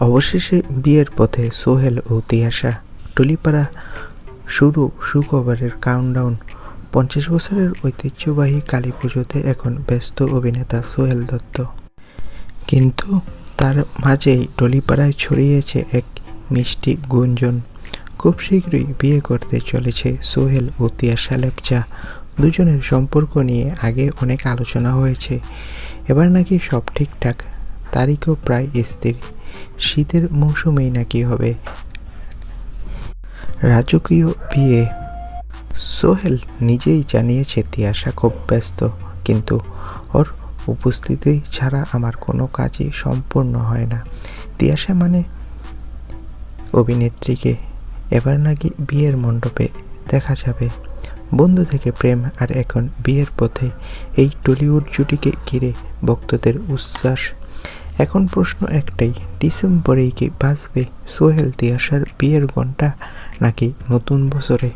অবশেষে বিয়ের পথে সোহেল ও তিয়াশা টলিপাড়া শুরু সুখবরের কাউন্টডাউন পঞ্চাশ বছরের ঐতিহ্যবাহী কালী পুজোতে এখন ব্যস্ত অভিনেতা সোহেল দত্ত। কিন্তু তার মাঝেই টলিপাড়ায় ছড়িয়েছে এক মিষ্টি গুঞ্জন। খুব শীঘ্রই বিয়ে করতে চলেছে সোহেল ও তিয়াশা লেপচা। দুজনের সম্পর্ক নিয়ে আগে অনেক আলোচনা হয়েছে। এবার নাকি সব ঠিকঠাক, তারিখও প্রায় স্থির। শীতের মৌসুমেই নাকি হবে। রাজকীয় বিয়ে। সোহেল নিজেই জানিয়েছে, তিয়াশা খুব ব্যস্ত, কিন্তু ওর উপস্থিতি ছাড়া আমার কোনো কাজই সম্পূর্ণ হয় না। তিয়াশা মানে অভিনেত্রীকে। এবার নাকি বিয়ের মণ্ডপে দেখা যাবে। বন্ধু থেকে প্রেম আর এখন বিয়ের পথে এই টলিউড জুটিকে ঘিরে ভক্তদের উচ্ছ্বাস। এখন প্রশ্ন একটাই ডিসেম্বরেই কি বাঁচবে সোহেল দিয়াশার বিয়ের ঘণ্টা নাকি নতুন বছরে?